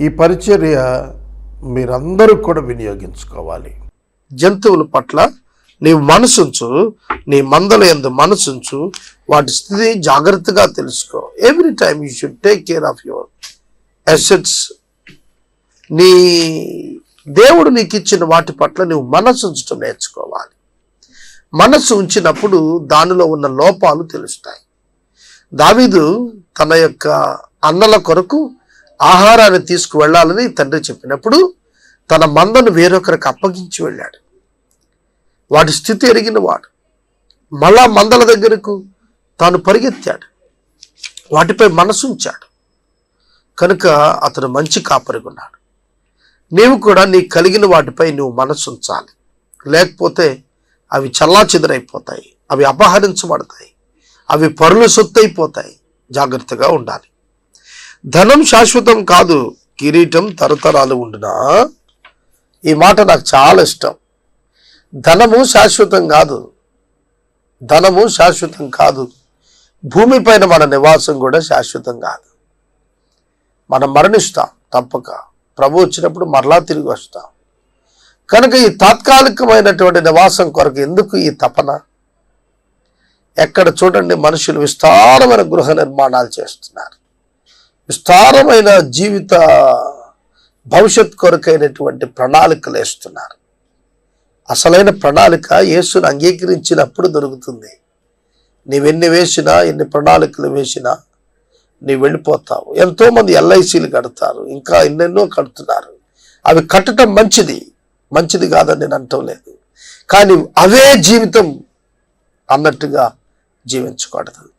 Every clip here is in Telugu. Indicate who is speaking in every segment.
Speaker 1: ఈ పరిచర్య మీరందరూ కూడా వినియోగించుకోవాలి. జంతువుల పట్ల నీ మనసుంచు నీ మందల ఎందు మనసుంచు వాటి స్థితి జాగ్రత్తగా తెలుసుకో. Every time you should take care of your assets నీ దేవుడు నీకు ఇచ్చిన వాటి పట్ల నువ్వు మనసు ఉంచడం నేర్చుకోవాలి. మనసు ఉంచినప్పుడు దానిలో ఉన్న లోపాలు తెలుస్తాయి. దావీదు తన యొక్క అన్నల కొరకు ఆహారాన్ని తీసుకువెళ్ళాలని తండ్రి చెప్పినప్పుడు తన మందను వేరొకరికి అప్పగించి వెళ్ళాడు. వాటి స్థితి ఎరిగిన వాడు. మళ్ళా మందల దగ్గరకు తాను పరిగెత్తాడు. వాటిపై మనసు ఉంచాడు. కనుక అతను మంచి కాపరిగున్నాడు నీవు కూడా నీ కలిగిన వాటిపై నువ్వు మనసు ఉంచాలి. లేకపోతే అవి చల్లా చెదరైపోతాయి అవి అపహరించబడతాయి. అవి పరుల అయిపోతాయి జాగ్రత్తగా ఉండాలి. ధనం శాశ్వతం కాదు. కిరీటం తరతరాలు ఉండునా? ఈ మాట నాకు చాలా ఇష్టం. ధనము శాశ్వతం కాదు. ధనము శాశ్వతం కాదు. భూమిపైన మన నివాసం కూడా శాశ్వతం కాదు. మనం మరణిస్తాం తప్పక. ప్రభు వచ్చినప్పుడు మరలా తిరిగి వస్తాం. కనుక ఈ తాత్కాలికమైనటువంటి నివాసం కొరకు ఎందుకు ఈ తపన? ఎక్కడ చూడండి మనుషులు విస్తారమైన గృహ నిర్మాణాలు చేస్తున్నారు. విస్తారమైన జీవిత భవిష్యత్ కొరకైనటువంటి ప్రణాళికలు వేస్తున్నారు అసలైన ప్రణాళిక యేసును అంగీకరించినప్పుడు దొరుకుతుంది. నీవెన్ని వేసినా ఎన్ని ప్రణాళికలు వేసినా నీవు వెళ్ళిపోతావు. ఎంతోమంది ఎల్ఐసీలు కడతారు ఇంకా ఎన్నెన్నో కడుతున్నారు. అవి కట్టడం మంచిది. మంచిది కాదని నేను అంటం లేదు. కానీ అవే జీవితం అన్నట్టుగా జీవించకూడదు.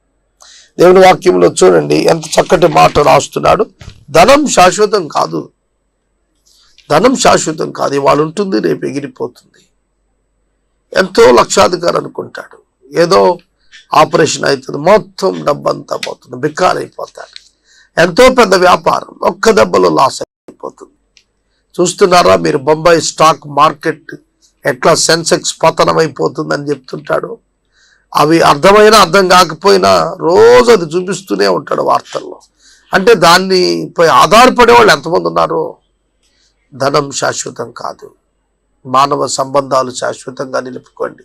Speaker 1: దేవుని వాక్యంలో చూడండి ఎంత చక్కటి మాట రాస్తున్నాడు. ధనం శాశ్వతం కాదు. ధనం శాశ్వతం కాదు. ఇవాళ ఉంటుంది రేపు ఎగిరిపోతుంది. ఎంతో లక్షాధికారి అనుకుంటాడు. ఏదో ఆపరేషన్ అవుతుంది మొత్తం డబ్బంతా పోతుంది బిక్కారైపోతాడు ఎంతో పెద్ద వ్యాపారం ఒక్క దెబ్బలో లాస్ అయిపోతుంది. చూస్తున్నారా మీరు బొంబాయి స్టాక్ మార్కెట్ ఎట్లా సెన్సెక్స్ పతనం అయిపోతుందని చెప్తుంటాడు. అవి అర్థమైనా అర్థం కాకపోయినా రోజు అది చూపిస్తూనే ఉంటాడు వార్తల్లో. అంటే దాన్ని పై ఆధారపడే వాళ్ళు ఎంతమంది ఉన్నారో ధనం శాశ్వతం కాదు. మానవ సంబంధాలు శాశ్వతంగా నిలుపుకోండి.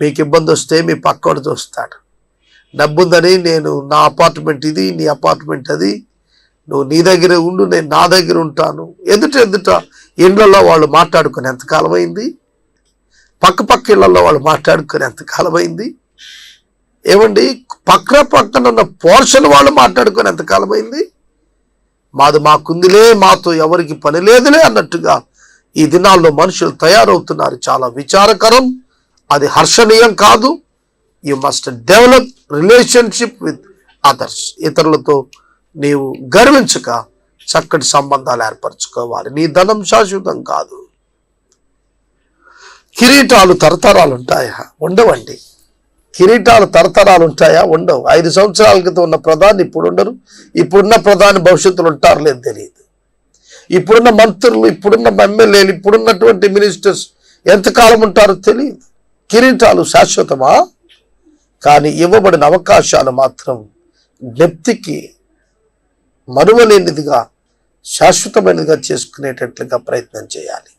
Speaker 1: మీకు ఇబ్బంది వస్తే మీ పక్కడు చూస్తాడు. డబ్బుందని నేను నా అపార్ట్మెంట్ ఇది నీ అపార్ట్మెంట్ అది నువ్వు నీ దగ్గర ఉండు నేను నా దగ్గర ఉంటాను. ఎదుట ఎదుట ఇండ్లలో వాళ్ళు మాట్లాడుకుని ఎంతకాలమైంది పక్క పక్క ఇళ్ళలో వాళ్ళు మాట్లాడుకుని ఎంతకాలం అయింది ఏమండి? పక్క పక్కన ఉన్న పోర్షన్ వాళ్ళు మాట్లాడుకుని ఎంతకాలం అయింది మాది మాకుందిలే మాతో ఎవరికి పని లేదులే అన్నట్టుగా ఈ దినాల్లో మనుషులు తయారవుతున్నారు. చాలా విచారకరం. అది హర్షణీయం కాదు. You must develop relationship with others ఇతరులతో నీవు గర్వించక చక్కటి సంబంధాలు ఏర్పరచుకోవాలి. నీ ధనం శాశ్వతం కాదు. కిరీటాలు తరతరాలు ఉంటాయా? ఉండవండి. కిరీటాలు తరతరాలు ఉంటాయా? ఉండవు. ఐదు సంవత్సరాల క్రితం ఉన్న ప్రధాని ఇప్పుడు ఉండరు. ఇప్పుడున్న ప్రధాని భవిష్యత్తులో ఉంటారు లేదు తెలియదు. ఇప్పుడున్న మంత్రులు ఇప్పుడున్న ఎమ్మెల్యేలు ఇప్పుడున్నటువంటి మినిస్టర్స్ ఎంతకాలం ఉంటారో తెలియదు. కిరీటాలు శాశ్వతమా? కానీ ఇవ్వబడిన అవకాశాలు మాత్రం జ్ఞప్తికి మరువలేనిదిగా శాశ్వతమైనదిగా చేసుకునేటట్లుగా ప్రయత్నం చేయాలి.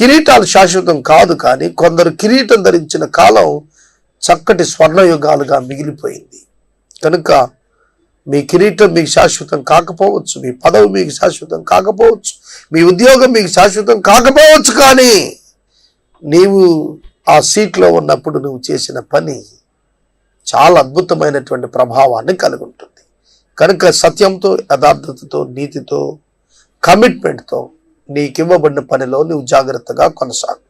Speaker 1: కిరీటాలు శాశ్వతం కాదు కానీ కొందరు కిరీటం ధరించిన కాలం చక్కటి స్వర్ణయుగాలుగా మిగిలిపోయింది. కనుక మీ కిరీటం మీకు శాశ్వతం కాకపోవచ్చు మీ పదవి మీకు శాశ్వతం కాకపోవచ్చు మీ ఉద్యోగం మీకు శాశ్వతం కాకపోవచ్చు కానీ నీవు ఆ సీట్లో ఉన్నప్పుడు నువ్వు చేసిన పని చాలా అద్భుతమైనటువంటి ప్రభావాన్ని కలిగి ఉంటుంది. కనుక సత్యంతో యథార్థతతో నీతితో కమిట్మెంట్తో నీకు ఇవ్వబడిన పనిలో నువ్వు జాగ్రత్తగా కొనసాగు.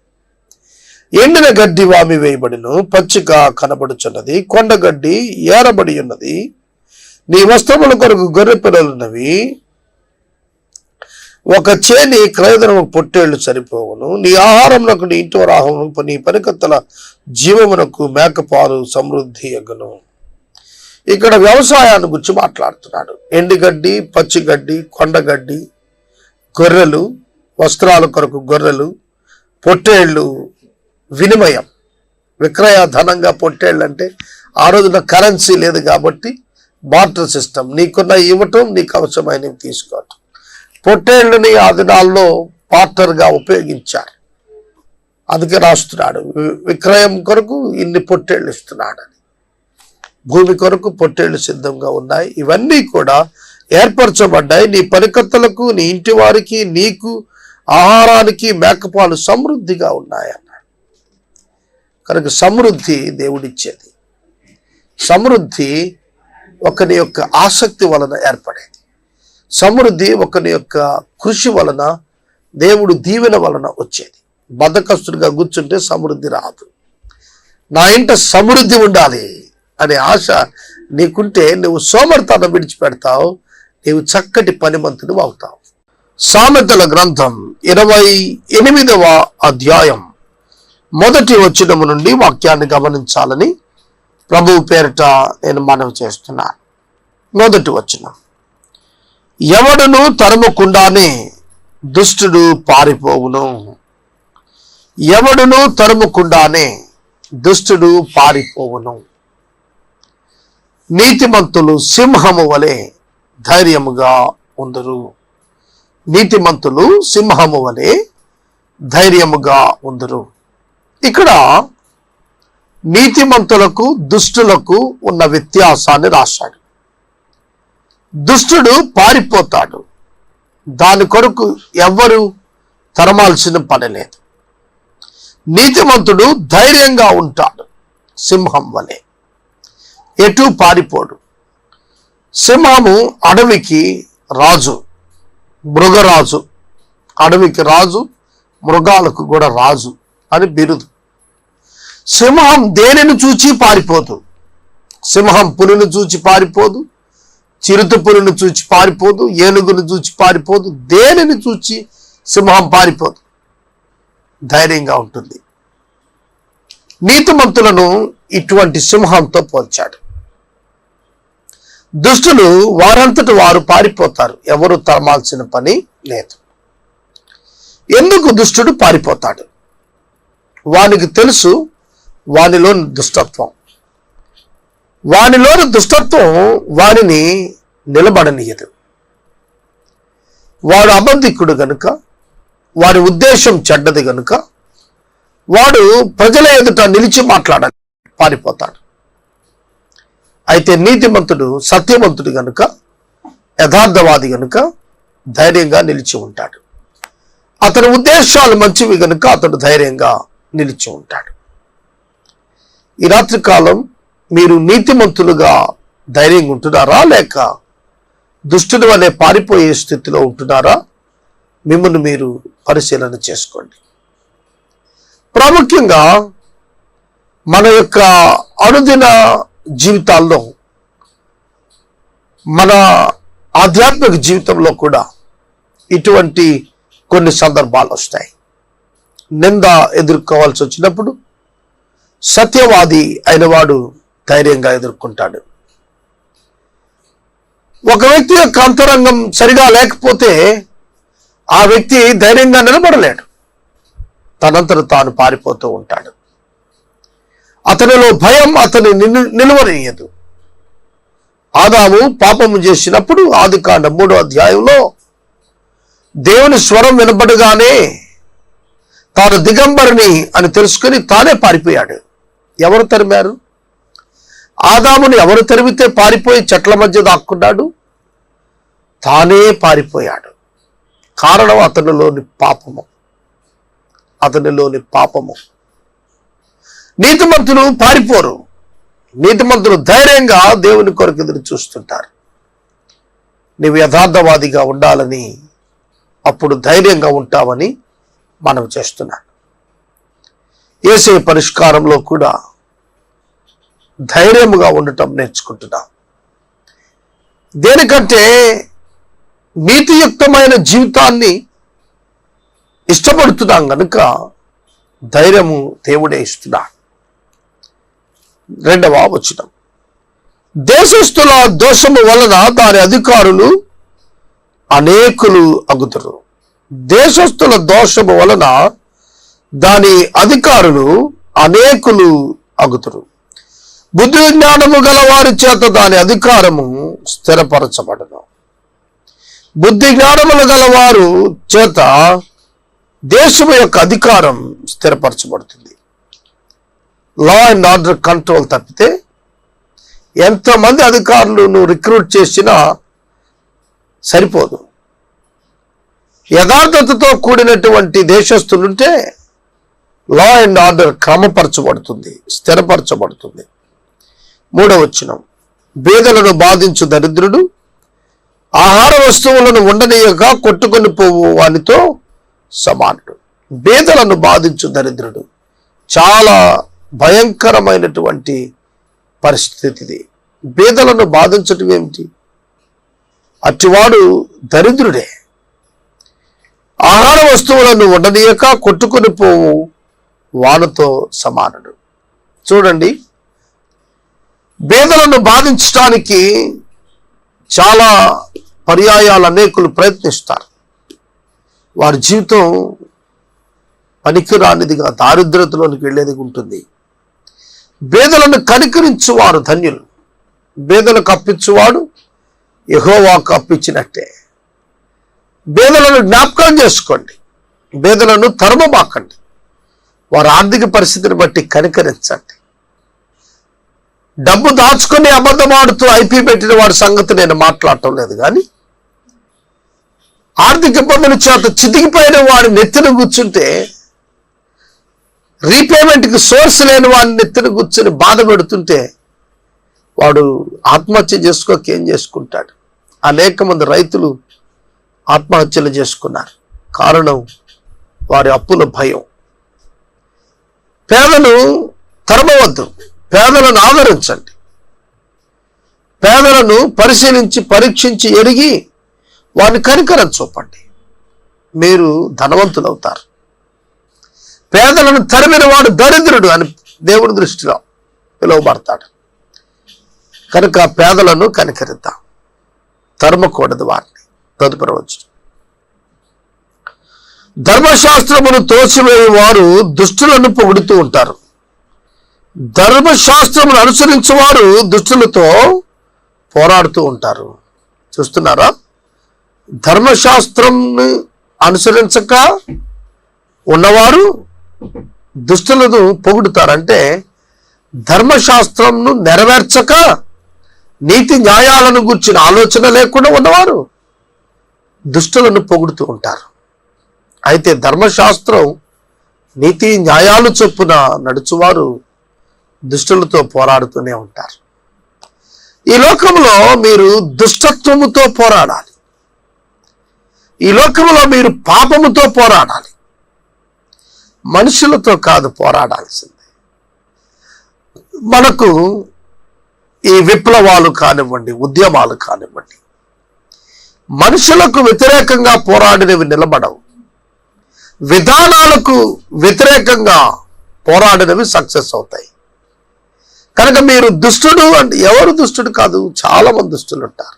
Speaker 1: ఎండిన గడ్డి వామి వేయబడిను పచ్చిక కనబడుచున్నది కొండగడ్డి ఏరబడి ఉన్నది. నీ వస్త్రముల కొరకు గొర్రె పిల్లలున్నవి. ఒక చేని క్రయదనము పొట్టేళ్ళు సరిపోవును. నీ ఆహారమునకు నీ ఇంటి ఆహారమునకు నీ పనికత్తల జీవమునకు మేకపాలు సమృద్ధి ఎగను ఇక్కడ వ్యవసాయాన్ని గురించి మాట్లాడుతున్నాడు. ఎండుగడ్డి పచ్చిగడ్డి కొండగడ్డి గొర్రెలు వస్త్రాల కొరకు గొర్రెలు పొట్టేళ్ళు వినిమయం. విక్రయ ధనంగా పొట్టేళ్ళు అంటే ఆ రోజున కరెన్సీ లేదు కాబట్టి బార్టర్ సిస్టమ్. నీకున్న ఇవ్వటం నీకు అవసరమైనవి తీసుకోవటం. పొట్టేళ్ళని ఆ దినాల్లో పార్టర్గా ఉపయోగించారు. అందుకే రాస్తున్నాడు వి- విక్రయం కొరకు ఇన్ని పొట్టేళ్ళు ఇస్తున్నాడని. భూమి కొరకు పొట్టేళ్ళు సిద్ధంగా ఉన్నాయి. ఇవన్నీ కూడా ఏర్పరచబడ్డాయి. నీ పరికత్తలకు నీ ఇంటి వారికి నీకు ఆహారానికి మేకపాలు సమృద్ధిగా ఉన్నాయన్నాడు. కనుక సమృద్ధి దేవుడిచ్చేది. సమృద్ధి ఒకని యొక్క ఆసక్తి వలన ఏర్పడేది. సమృద్ధి ఒకని యొక్క కృషి వలన దేవుడు దీవెన వలన వచ్చేది. బద్దకస్తుడిగా కూర్చుంటే సమృద్ధి రాదు. నా ఇంట సమృద్ధి ఉండాలి అనే ఆశ నీకుంటే నువ్వు సోమర్తనం విడిచిపెడతావు నీవు చక్కటి పనిమంతుడు అవుతావు. సామెతల గ్రంథం ఇరవై ఎనిమిదవ అధ్యాయం. మొదటి వచనము నుండి వాక్యాన్ని గమనించాలని ప్రభువు పేరిట నేను మనవి చేస్తున్నాను మొదటి వచనం. ఎవడును తరుముకుండానే దుష్టుడు పారిపోవును. ఎవడును తరుముకుండానే దుష్టుడు పారిపోవును. నీతిమంతులు సింహము వలె ధైర్యముగా ఉందరు. నీతిమంతులు సింహము వలె ధైర్యముగా ఉందరు. ఇక్కడ నీతిమంతులకు దుష్టులకు ఉన్న వ్యత్యాసాన్ని రాశాడు. దుష్టుడు పారిపోతాడు. దాని కొరకు ఎవ్వరు తరమాల్సిన పని లేదు. నీతిమంతుడు ధైర్యంగా ఉంటాడు సింహం వలె. ఎటు పారిపోడు. సింహము అడవికి రాజు. మృగరాజు అడవికి రాజు మృగాలకు కూడా రాజు అని బిరుదు. సింహం దేనిని చూచి పారిపోదు? సింహం పులిని చూచి పారిపోదు చిరుత పులిని చూచి పారిపోదు ఏనుగును చూచి పారిపోదు దేనిని చూచి సింహం పారిపోదు? ధైర్యంగా ఉంటుంది. నీతిమంతులను ఇటువంటి సింహంతో పోల్చాడు. దుష్టులు వారంతట వారు పారిపోతారు. ఎవరు తరమాల్సిన పని లేదు. ఎందుకు దుష్టుడు పారిపోతాడు? వానికి తెలుసు వానిలోని దుష్టత్వం. వానిలోని దుష్టత్వం వానిని నిలబడనీయదు. వాడు అబద్ధికుడు గనుక వాడి ఉద్దేశం చెడ్డది గనుక వాడు ప్రజల ఎదుట నిలిచి మాట్లాడాలి పారిపోతాడు. అయితే నీతిమంతుడు సత్యవంతుడు గనుక యథార్థవాది గనుక ధైర్యంగా నిలిచి ఉంటాడు. అతని ఉద్దేశాలు మంచివి గనుక అతడు ధైర్యంగా నిలిచి ఉంటాడు. ఈ రాత్రి కాలం మీరు నీతిమంతులుగా ధైర్యంగా ఉంటున్నారా? లేక దుష్టుడు వలె పారిపోయే స్థితిలో ఉంటున్నారా? మిమ్మల్ని మీరు పరిశీలన చేసుకోండి. ప్రాముఖ్యంగా మన యొక్క అనుదిన జీవితాల్లో మన ఆధ్యాత్మిక జీవితంలో కూడా ఇటువంటి కొన్ని సందర్భాలు వస్తాయి. నింద ఎదుర్కోవాల్సి వచ్చినప్పుడు సత్యవాది అయిన వాడు ధైర్యంగా ఎదుర్కొంటాడు. ఒక వ్యక్తి యొక్క అంతరంగం సరిగా లేకపోతే ఆ వ్యక్తి ధైర్యంగా నిలబడలేడు. తనంతట తాను పారిపోతూ ఉంటాడు. అతనిలో భయం అతని నిలు- నిలువనీయదు. ఆదాము పాపము చేసినప్పుడు ఆది కాండ మూడో అధ్యాయంలో దేవుని స్వరం వినపడగానే తాను దిగంబరిని అని తెలుసుకుని తానే పారిపోయాడు. ఎవరు తరిమారు? ఆదాముని ఎవరు తరిమితే పారిపోయి చెట్ల మధ్య దాక్కున్నాడు? తానే పారిపోయాడు. కారణం అతనిలోని పాపము. అతనిలోని పాపము. నీతిమంతులు పారిపోరు. నీతిమంతులు ధైర్యంగా దేవుని కొరకు ఎదురు చూస్తుంటారు. నీవు యథార్థవాదిగా ఉండాలని అప్పుడు ధైర్యంగా ఉంటావని మనం చేస్తున్నాను ఏసే పరిష్కారంలో కూడా ధైర్యముగా ఉండటం నేర్చుకుంటున్నాం. దేనికంటే నీతియుక్తమైన జీవితాన్ని ఇష్టపడుతున్నాం గనుక ధైర్యము దేవుడే ఇస్తున్నాడు. రెండవ వచనం. దేశస్థుల దోషము వలన దాని అధికారులు అనేకులు అగుతురు దేశస్థుల దోషము వలన దాని అధికారులు అనేకులు అగుతురు బుద్ధి జ్ఞానము గల వారి చేత దాని అధికారము స్థిరపరచబడను. బుద్ధి జ్ఞానములు గలవారు చేత దేశము యొక్క అధికారం స్థిరపరచబడుతుంది. లా అండ్ ఆర్డర్ కంట్రోల్ తప్పితే ఎంతమంది అధికారులు నువ్వు రిక్రూట్ చేసినా సరిపోదు. యథార్థతతో కూడినటువంటి దేశస్తులుంటే లా అండ్ ఆర్డర్ క్రమపరచబడుతుంది స్థిరపరచబడుతుంది. మూడవచనం బేదలను బాధించు దరిద్రుడు ఆహార వస్తువులను ఉండనీయక కొట్టుకొని పోవు వానితో సమానుడు. బేదలను బాధించు దరిద్రుడు చాలా భయంకరమైనటువంటి పరిస్థితిది. బేదలను బాధించటం ఏమిటి? అట్టివాడు దరిద్రుడే. ఆహార వస్తువులను ఉండనీయక కొట్టుకొని పోవు వానతో సమానుడు. చూడండి బేదలను బాధించడానికి చాలా పర్యాయాలు అనేకులు ప్రయత్నిస్తారు. వారి జీవితం పనికిరానిదిగా దారిద్రతలోనికి వెళ్ళేది ఉంటుంది. బేదలను కనికరించువారు ధన్యులు. బేదలకు అప్పించువాడు ఎహోవా అప్పించినట్టే బేదలను జ్ఞాపకం చేసుకోండి. బేదలను తరమమాకండి వారి ఆర్థిక పరిస్థితిని బట్టి కనికరించండి. డబ్బు దాచుకుని అబద్ధమాడుతూ ఐపీ పెట్టిన వాడి సంగతి నేను మాట్లాడటం లేదు కానీ ఆర్థిక ఇబ్బందుల చేత చితికిపోయిన వాడి నెత్తిన కూర్చుంటే రీపేమెంట్కి సోర్స్ లేని వాడిని నెత్తిన కూర్చొని బాధ పెడుతుంటే వాడు ఆత్మహత్య చేసుకోక ఏం చేసుకుంటాడు? అనేక మంది రైతులు ఆత్మహత్యలు చేసుకున్నారు. కారణం వారి అప్పుల భయం. పేదలు తరమవద్దు. పేదలను ఆదరించండి. పేదలను పరిశీలించి పరీక్షించి ఎరిగి వారిని కనికరం చూపండి. మీరు ధనవంతులవుతారు. పేదలను తరిమిన వాడు దరిద్రుడు అని దేవుని దృష్టిలో పిలువబడతాడు. కనుక పేదలను కనికరిద్దాం. తరమకూడదు వారిని తదుపరి వచ్చు ధర్మశాస్త్రమును తోసివేయ వారు దుష్టులను పొగుడుతూ ఉంటారు. ధర్మశాస్త్రమును అనుసరించేవారు దుష్టులతో పోరాడుతూ ఉంటారు. చూస్తున్నారా? ధర్మశాస్త్రంని అనుసరించక ఉన్నవారు దుష్టులను పొగుడుతారంటే ధర్మశాస్త్రంను నెరవేర్చక నీతి న్యాయాలను గుర్చిన ఆలోచన లేకుండా ఉన్నవారు దుష్టులను పొగుడుతూ ఉంటారు. అయితే ధర్మశాస్త్రం నీతి న్యాయాలు చొప్పున నడుచువారు దుష్టులతో పోరాడుతూనే ఉంటారు. ఈ లోకంలో మీరు దుష్టత్వముతో పోరాడాలి. ఈ లోకంలో మీరు పాపముతో పోరాడాలి. మనుషులతో కాదు పోరాడాల్సింది. మనకు ఈ విప్లవాలు కానివ్వండి ఉద్యమాలు కానివ్వండి మనుషులకు వ్యతిరేకంగా పోరాడినవి నిలబడవు. విధానాలకు వ్యతిరేకంగా పోరాడినవి సక్సెస్ అవుతాయి. కనుక మీరు దుష్టుడు అంటే ఎవరు దుష్టుడు కాదు చాలా మంది దుష్టులు ఉంటారు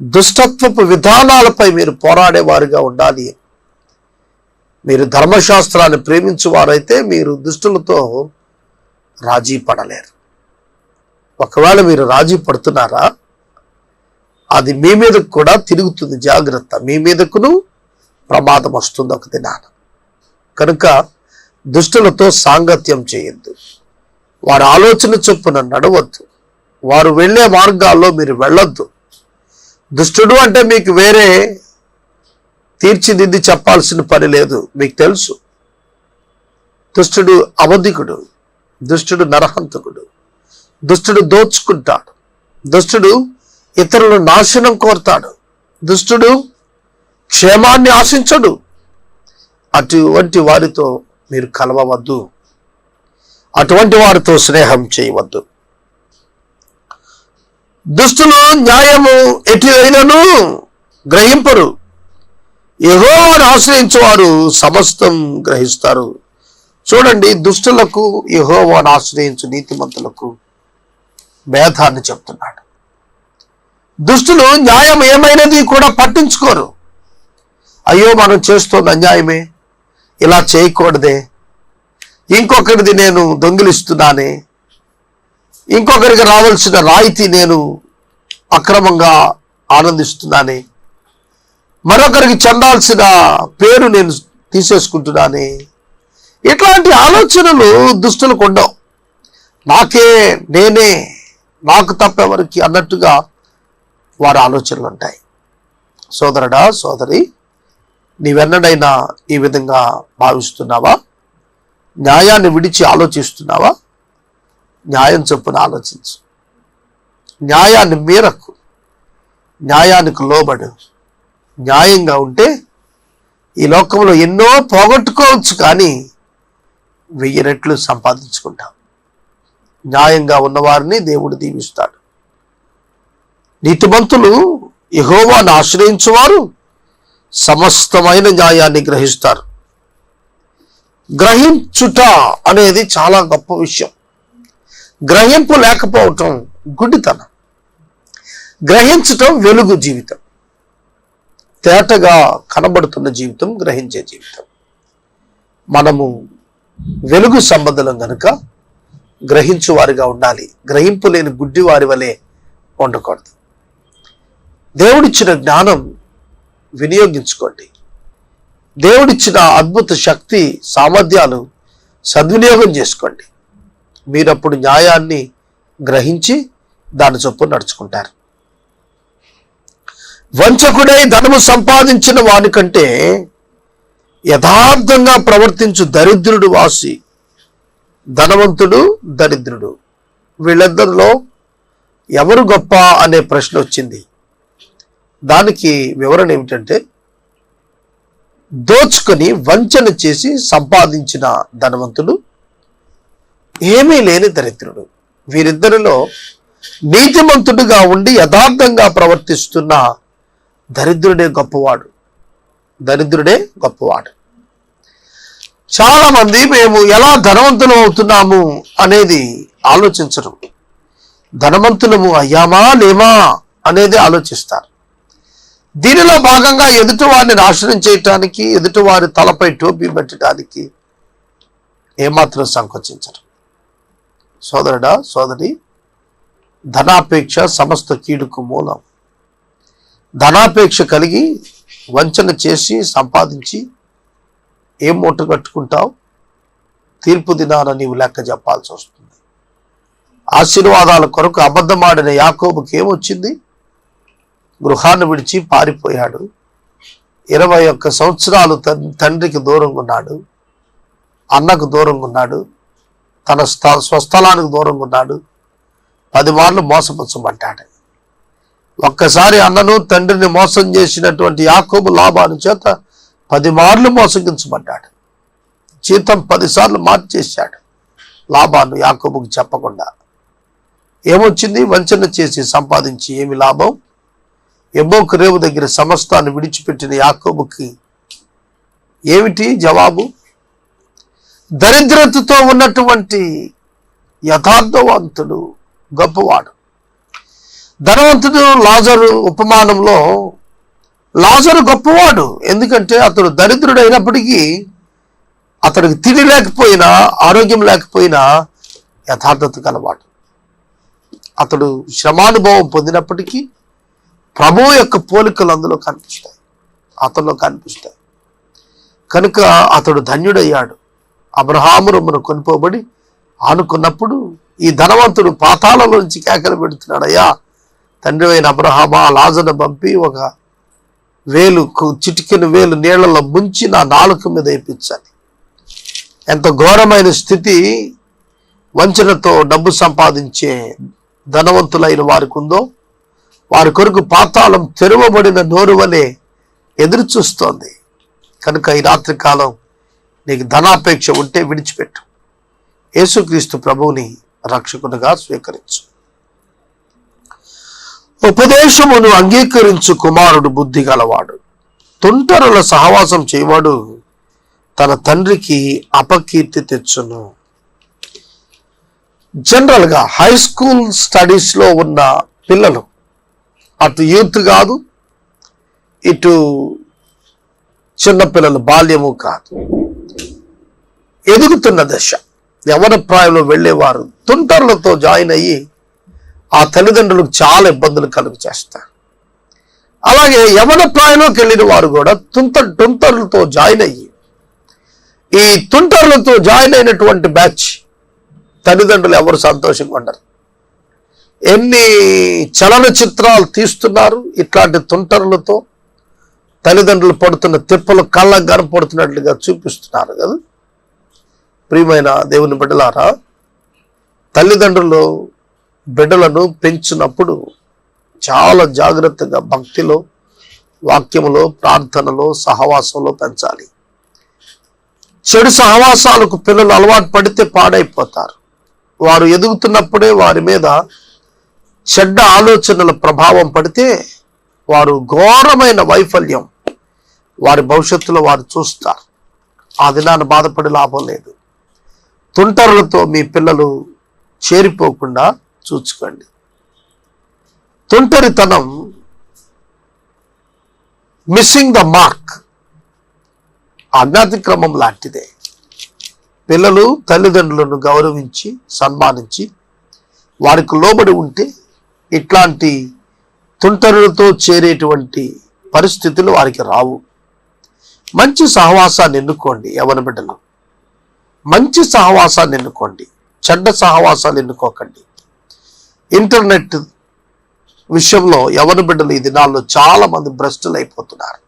Speaker 1: దుష్టత్వపు విధానాలపై మీరు పోరాడేవారుగా ఉండాలి మీరు ధర్మశాస్త్రాన్ని ప్రేమించువారైతే మీరు దుష్టులతో రాజీ పడలేరు. ఒకవేళ మీరు రాజీ పడుతున్నారా అది మీ మీదకు కూడా తిరుగుతుంది జాగ్రత్త. మీ మీదకును ప్రమాదం వస్తుంది ఒక దినాన. కనుక దుష్టులతో సాంగత్యం చేయొద్దు. వారి ఆలోచన చొప్పున నడవద్దు. వారు వెళ్ళే మార్గాల్లో మీరు వెళ్ళొద్దు. దుష్టుడు అంటే మీకు వేరే తీర్చిదిద్ది చెప్పాల్సిన పని లేదు. మీకు తెలుసు. దుష్టుడు అవధికుడు దుష్టుడు నరహంతకుడు దుష్టుడు దోచుకుంటాడు దుష్టుడు ఇతరుల నాశనం కోరుతాడు దుష్టుడు క్షేమాన్ని ఆశించడు. అటువంటి వారితో మీరు కలవవద్దు. అటువంటి వారితో స్నేహం చేయవద్దు. దుష్టులు న్యాయము ఎటు అయినను గ్రహింపరు. యెహోవాను ఆశ్రయించేవారు సమస్తం గ్రహిస్తారు. చూడండి దుష్టులకు యహోవాను ఆశ్రయించు నీతిమంతులకు భేదాన్ని చెప్తున్నాడు. దుష్టులు న్యాయం ఏమైనది కూడా పట్టించుకోరు. అయ్యో మనం చేస్తున్న అన్యాయమే ఇలా చేయకూడదే ఇంకొకరిది నేను దొంగిలిస్తున్నానే ఇంకొకరికి రావాల్సిన రాయితీ నేను అక్రమంగా ఆనందిస్తున్నానే మరొకరికి చెందాల్సిన పేరు నేను తీసేసుకుంటున్నానే. ఇట్లాంటి ఆలోచనలు దుష్టులకు ఉండవు నాకే నేనే నాకు తప్పెవరికి అన్నట్టుగా వారి ఆలోచనలు ఉంటాయి. సోదరుడా సోదరి నీవెన్నడైనా ఈ విధంగా భావిస్తున్నావా? న్యాయాన్ని విడిచి ఆలోచిస్తున్నావా? న్యాయం చొప్పున ఆలోచించు. న్యాయాన్ని మీరకు న్యాయానికి లోబడు. న్యాయంగా ఉంటే ఈ లోకంలో ఎన్నో పోగొట్టుకోవచ్చు కానీ వెయ్యి రెట్లు సంపాదించుకుంటాం. న్యాయంగా ఉన్నవారిని దేవుడు దీవిస్తాడు. నీతిమంతులు యహోవాను ఆశ్రయించువారు సమస్తమైన న్యాయాన్ని గ్రహిస్తారు. గ్రహించుట అనేది చాలా గొప్ప విషయం. గ్రహింపు లేకపోవటం గుడ్డితనం. గ్రహించటం వెలుగు జీవితం. తేటగా కనబడుతున్న జీవితం గ్రహించే జీవితం. మనము వెలుగు సంబంధం గనుక గ్రహించు వారిగా ఉండాలి. గ్రహింపు లేని గుడ్డి వారి వలె ఉండకూడదు. దేవుడిచ్చిన జ్ఞానం వినియోగించుకోండి. దేవుడిచ్చిన అద్భుత శక్తి సామర్థ్యాలు సద్వినియోగం చేసుకోండి. మీరప్పుడు న్యాయాన్ని గ్రహించి దాని చొప్పున నడుచుకుంటారు. వంచకుడై ధనము సంపాదించిన వానికంటే యథార్థంగా ప్రవర్తించు దరిద్రుడు వాసి ధనవంతుడు దరిద్రుడు. వీళ్ళిద్దరిలో ఎవరు గొప్ప అనే ప్రశ్న వచ్చింది. దానికి వివరణ ఏమిటంటే దోచుకొని వంచన చేసి సంపాదించిన ధనవంతుడు ఏమీ లేని దరిద్రుడు. వీరిద్దరిలో నీతిమంతుడుగా ఉండి యథార్థంగా ప్రవర్తిస్తున్న దరిద్రుడే గొప్పవాడు. దరిద్రుడే గొప్పవాడు. చాలా మంది మేము ఎలా ధనవంతులం అవుతున్నాము అనేది ఆలోచించరు. ధనవంతులము అయ్యామా లేమా అనేది ఆలోచిస్తారు. దీనిలో భాగంగా ఎదుటివారిని నాశనం చేయటానికి ఎదుటివారి తలపై టోపీ పెట్టడానికి ఏమాత్రం సంకోచించరు. సోదరుడా సోదరి ధనాపేక్ష సమస్త కీడుకు మూలం. ధనాపేక్ష కలిగి వంచన చేసి సంపాదించి ఏం మూట కట్టుకుంటావు? తీర్పు దినాన నీవు లెక్క చెప్పాల్సి వస్తుంది. ఆశీర్వాదాల కొరకు అబద్ధమాడిన యాకోబుకి ఏమొచ్చింది? గృహాన్ని విడిచి పారిపోయాడు. ఇరవై ఒక్క సంవత్సరాలు తండ్రికి దూరంగా ఉన్నాడు. అన్నకు దూరంగా ఉన్నాడు. తన స్థ స్వస్థలానికి దూరంగా ఉన్నాడు. పది మార్లు మోసపుచ్చబడ్డాడు ఒక్కసారి అన్నను తండ్రిని మోసం చేసినటువంటి యాకోబు లాభాను చేత పది మార్లు మోసగించబడ్డాడు. జీతం పదిసార్లు మార్చేశాడు లాభాను యాకోబుకు చెప్పకుండా. ఏమొచ్చింది? వంచన చేసి సంపాదించి ఏమి లాభం? ఎమ్మోకు రేవు దగ్గర సమస్తాన్ని విడిచిపెట్టిన యాకోబుకి ఏమిటి జవాబు? దరిద్రతతో ఉన్నటువంటి యథార్థవంతుడు గొప్పవాడు. ధనవంతుడు లాజరు ఉపమానంలో లాజరు గొప్పవాడు. ఎందుకంటే అతడు దరిద్రుడు అయినప్పటికీ అతడికి తిండి లేకపోయినా ఆరోగ్యం లేకపోయినా యథార్థత కలవాడు. అతడు శ్రమానుభవం పొందినప్పటికీ ప్రభు యొక్క పోలికలు అందులో కనిపిస్తాయి. అతనిలో కనిపిస్తాయి. కనుక అతడు ధన్యుడయ్యాడు. అబ్రహాము రొమ్మును కొనుకోబడి ఆనుకున్నప్పుడు ఈ ధనవంతుడు పాతాళలోంచి కేకలు పెడుతున్నాడయ్యా తండ్రి అయిన అబ్రహామా లాజను పంపి ఒక వేలు చిటికిన వేలు నీళ్ళలో ముంచి నా నాలుక మీద వేయించాలి. ఎంత ఘోరమైన స్థితి వంచనతో డబ్బు సంపాదించే ధనవంతులైన వారికి ఉందో వారి కొరకు పాతాళం తెరవబడిన నోరు వలె ఎదురు చూస్తోంది. కనుక ఈ రాత్రి కాలం నీకు ధనాపేక్ష ఉంటే విడిచిపెట్టు. యేసుక్రీస్తు ప్రభువుని రక్షకునిగా స్వీకరించు. ఉపదేశమును అంగీకరించు కుమారుడు బుద్ధి గలవాడు. తుంటరుల సహవాసం చేయవాడు తన తండ్రికి అపకీర్తి తెచ్చును. జనరల్గా హై స్కూల్ స్టడీస్లో ఉన్న పిల్లలు అటు యూత్ కాదు ఇటు చిన్నపిల్లలు బాల్యము కాదు. ఎదుగుతున్న దశ యవన ప్రాయంలో వెళ్ళేవారు తుంటర్లతో జాయిన్ అయ్యి ఆ తల్లిదండ్రులకు చాలా ఇబ్బందులు కలుగు చేస్తారు అలాగే యవన ప్రాయంలోకి వెళ్ళిన వారు కూడా తుంట టుంటర్లతో జాయిన్ అయ్యి ఈ తుంటర్లతో జాయిన్ అయినటువంటి బ్యాచ్ తల్లిదండ్రులు ఎవరు సంతోషంగా ఉండరు. ఎన్ని చలనచిత్రాలు తీస్తున్నారు ఇట్లాంటి తుంటరులతో తల్లిదండ్రులు పడుతున్న తిప్పలు కళ్ళకు కనపడుతున్నట్లుగా చూపిస్తున్నారు కదా. ప్రియమైన దేవుని బిడ్డలారా తల్లిదండ్రులు బిడ్డలను పెంచినప్పుడు చాలా జాగ్రత్తగా భక్తిలో వాక్యములో ప్రార్థనలో సహవాసంలో పెంచాలి. చెడు సహవాసాలకు పిల్లలు అలవాటు పడితే పాడైపోతారు. వారు ఎదుగుతున్నప్పుడే వారి మీద చెడ్డ ఆలోచనల ప్రభావం పడితే వారు ఘోరమైన వైఫల్యం వారి భవిష్యత్తులో వారు చూస్తారు. ఆ దినాన్ని బాధపడి లాభం లేదు. తుంటరులతో మీ పిల్లలు చేరిపోకుండా చూసుకోండి. తుంటరితనం మిస్సింగ్ ద మార్క్ అజ్ఞాతిక్రమం లాంటిదే. పిల్లలు తల్లిదండ్రులను గౌరవించి సన్మానించి వారికి లోబడి ఉంటే ఇట్లాంటి తుంటరులతో చేరేటువంటి పరిస్థితులు వారికి రావు. మంచి సహవాసాన్ని ఎన్నుకోండి ఎవరి బిడ్డలు. మంచి సహవాసాన్ని ఎన్నుకోండి. చెడ్డ సహవాసాలు ఎన్నుకోకండి. ఇంటర్నెట్ విషయంలో ఎవరి బిడ్డలు ఈ దినాల్లో చాలా మంది భ్రష్టులు అయిపోతున్నారు.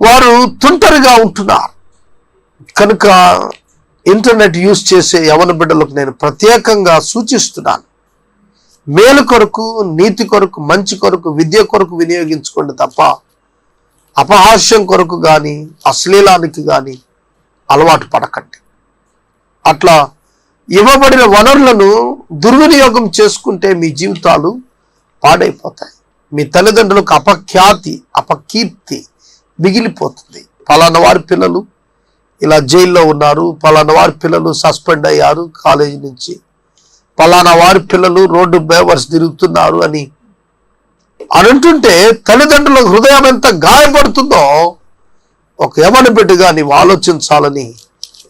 Speaker 1: వారు తుంటరిగా ఉంటున్నారు. కనుక ఇంటర్నెట్ యూస్ చేసే యవన బిడ్డలకు నేను ప్రత్యేకంగా సూచిస్తున్నాను. మేలు కొరకు నీతి కొరకు మంచి కొరకు విద్య కొరకు వినియోగించుకోండి తప్ప అపహాస్యం కొరకు కానీ అశ్లీలానికి కానీ అలవాటు పడకండి. అట్లా ఇవ్వబడిన వనరులను దుర్వినియోగం చేసుకుంటే మీ జీవితాలు పాడైపోతాయి. మీ తల్లిదండ్రులకు అపఖ్యాతి అపకీర్తి మిగిలిపోతుంది. పలానా వారి పిల్లలు ఇలా జైల్లో ఉన్నారు. పలానా వారి పిల్లలు సస్పెండ్ అయ్యారు కాలేజీ నుంచి. పలానా వారి పిల్లలు రోడ్డు బేవర్స్ తిరుగుతున్నారు అని అని అంటుంటే తల్లిదండ్రుల హృదయం ఎంత గాయపడుతుందో ఒక యమని బిడ్డగా నీవు ఆలోచించాలని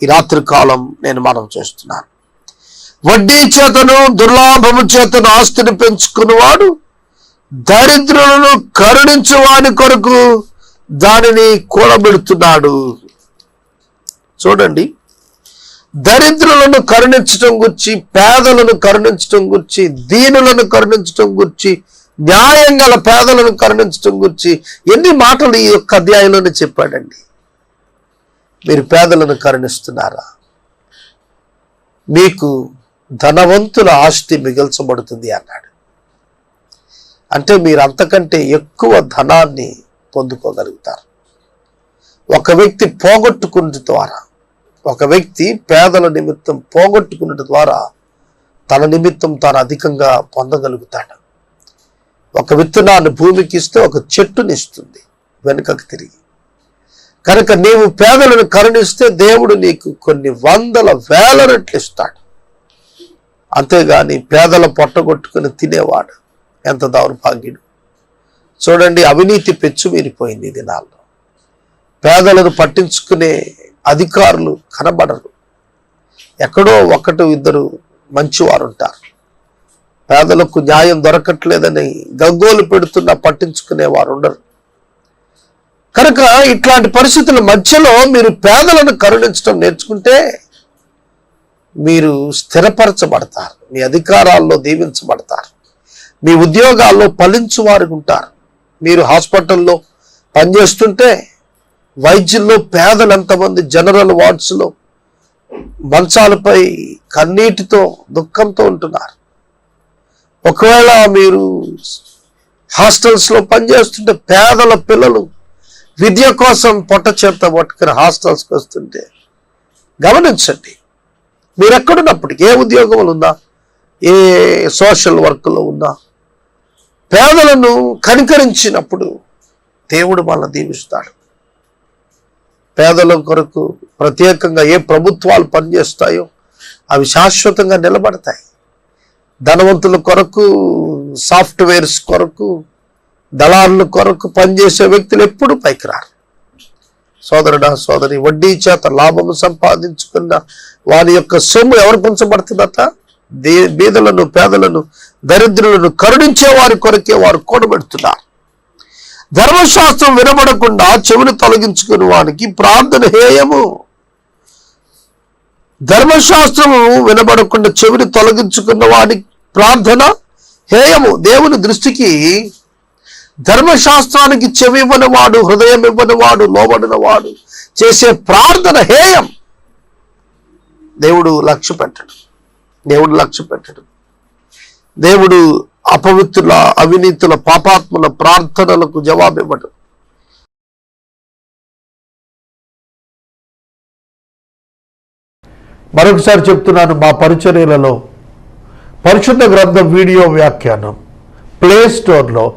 Speaker 1: ఈ రాత్రి కాలం నేను మనం చేస్తున్నాను. వడ్డీ చేతను దుర్లాభము చేతను ఆస్తిని పెంచుకున్నవాడు దరిద్రులను కరుణించు వాని కొరకు దానిని కూడబెడుతున్నాడు. చూడండి. దరిద్రులను కరుణించటం గురించి పేదలను కరుణించటం గురించి దీనులను కరుణించటం గురించి న్యాయం గల పేదలను కరుణించటం గురించి ఎన్ని మాటలు ఈ యొక్క అధ్యాయంలోనే చెప్పాడండి. మీరు పేదలను కరుణిస్తున్నారా? మీకు ధనవంతుల ఆస్తి మిగల్చబడుతుంది అన్నాడు. అంటే మీరు అంతకంటే ఎక్కువ ధనాన్ని పొందుకోగలుగుతారు. ఒక వ్యక్తి పోగొట్టుకున్న ద్వారా ఒక వ్యక్తి పేదల నిమిత్తం పోగొట్టుకున్న ద్వారా తన నిమిత్తం తాను అధికంగా పొందగలుగుతాడు. ఒక విత్తనాన్ని భూమికి ఇస్తే ఒక చెట్టునిస్తుంది వెనుకకు తిరిగి. కనుక నీవు పేదలను కరుణిస్తే దేవుడు నీకు కొన్ని వందల వేల రెట్లు ఇస్తాడు. అంతేగాని పేదల పొట్టగొట్టుకుని తినేవాడు ఎంత దౌర్భాగ్యుడు. చూడండి అవినీతి పెచ్చు మీరిపోయింది ఈ దినాల్లో. పేదలను పట్టించుకునే అధికారులు కనబడరు. ఎక్కడో ఒకటి ఇద్దరు మంచివారు ఉంటారు పేదలకు న్యాయం దొరకట్లేదని గగ్గోలు పెడుతున్నా పట్టించుకునే వారు ఉండరు కనుక ఇట్లాంటి పరిస్థితుల మధ్యలో మీరు పేదలను కరుణించడం నేర్చుకుంటే మీరు స్థిరపరచబడతారు. మీ అధికారాల్లో దీవించబడతారు. మీ ఉద్యోగాల్లో ఫలించు వారు ఉంటారు. మీరు హాస్పిటల్లో పనిచేస్తుంటే వైద్యుల్లో పేదలు ఎంతమంది జనరల్ వార్డ్స్లో మంచాలపై కన్నీటితో దుఃఖంతో ఉంటున్నారు. ఒకవేళ మీరు హాస్టల్స్లో పనిచేస్తుంటే పేదల పిల్లలు విద్య కోసం పొట్ట చేత పట్టుకుని హాస్టల్స్కి వస్తుంటే గమనించండి. మీరు ఎక్కడున్నప్పటికీ ఏ ఉద్యోగంలో ఉన్నా? ఏ సోషల్ వర్క్లో ఉన్నా? పేదలను కనికరించినప్పుడు దేవుడు మనల్ని దీవిస్తాడు. పేదల కొరకు ప్రత్యేకంగా ఏ ప్రభుత్వాలు పనిచేస్తాయో అవి శాశ్వతంగా నిలబడతాయి. ధనవంతుల కొరకు సాఫ్ట్వేర్స్ కొరకు దళారుల కొరకు పనిచేసే వ్యక్తులు ఎప్పుడు పైకి రారు. సోదరుడా సోదరి వడ్డీ చేత లాభము సంపాదించుకున్న వారి యొక్క సొమ్ము ఎవరు పంచబడుతుందట దే బీదలను పేదలను దరిద్రులను కరుణించే వారి కొరకే వారు కూడబెడుతున్నారు. ధర్మశాస్త్రం వినబడకుండా చెవిని తొలగించుకుని వానికి ప్రార్థన హేయము. ధర్మశాస్త్రము వినబడకుండా చెవిని తొలగించుకున్న వాడి ప్రార్థన హేయము. దేవుని దృష్టికి ధర్మశాస్త్రానికి చెవివ్వని వాడు హృదయం ఇవ్వని వాడు లోబడిన వాడు చేసే ప్రార్థన హేయం. దేవుడు లక్ష్య పెట్టడు. దేవుడు లక్ష్య పెట్టడు. దేవుడు అపవిత్రుల అవినీతుల పాపాత్ముల ప్రార్థనలకు జవాబివ్వడు.
Speaker 2: మరొకసారి చెప్తున్నాను మా పరిచర్యలలో. పరిశుద్ధ గ్రంథం వీడియో వ్యాఖ్యానం. ప్లే స్టోర్లో